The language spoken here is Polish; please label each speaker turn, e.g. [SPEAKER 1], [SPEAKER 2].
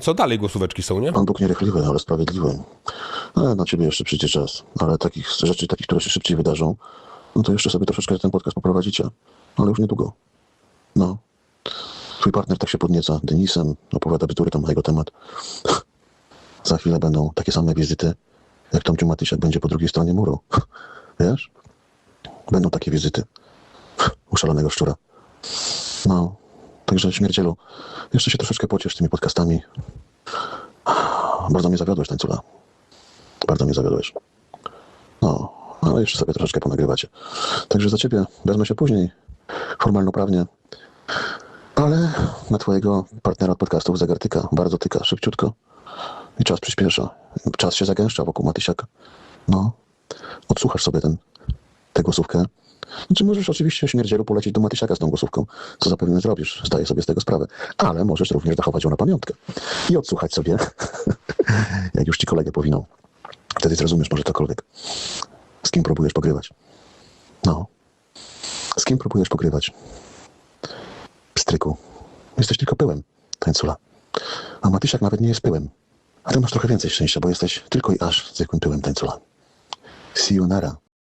[SPEAKER 1] Co dalej głosóweczki są, nie?
[SPEAKER 2] Pan Bóg nierychliwy, ale sprawiedliwy. Ale na ciebie jeszcze przyjdzie czas. Ale takich rzeczy, takich, które się szybciej wydarzą, no to jeszcze sobie troszeczkę ten podcast poprowadzicie. Ale już niedługo. No. Twój partner tak się podnieca Denisem, opowiada bzdury tam na jego temat. Za chwilę będą takie same wizyty, jak Tomciu Matysiak będzie po drugiej stronie muru. Wiesz? Będą takie wizyty. U szalonego szczura. No. Także śmierdzielu, jeszcze się troszeczkę pociesz tymi podcastami. Bardzo mnie zawiodłeś, tańcula. Bardzo mnie zawiodłeś. No, ale jeszcze sobie troszeczkę ponagrywacie. Także za ciebie wezmę się później, formalno-prawnie. Ale na twojego partnera od podcastów zagartyka, bardzo tyka, szybciutko. I czas przyspiesza. Czas się zagęszcza wokół Matysiaka. No, odsłuchasz sobie ten, tę głosówkę. Znaczy możesz oczywiście śmierdzielu polecieć do Matysiaka z tą głosówką, co zapewne zrobisz, zdaję sobie z tego sprawę. Ale możesz również zachować ją na pamiątkę i odsłuchać sobie, jak już ci kolegę powinął. Wtedy zrozumiesz może cokolwiek. Z kim próbujesz pogrywać? No. Z kim próbujesz pogrywać? Pstryku. Jesteś tylko pyłem, tańcula. A Matysiak nawet nie jest pyłem. A ty masz trochę więcej szczęścia, bo jesteś tylko i aż zwykłym pyłem, tańcula. See you, nara.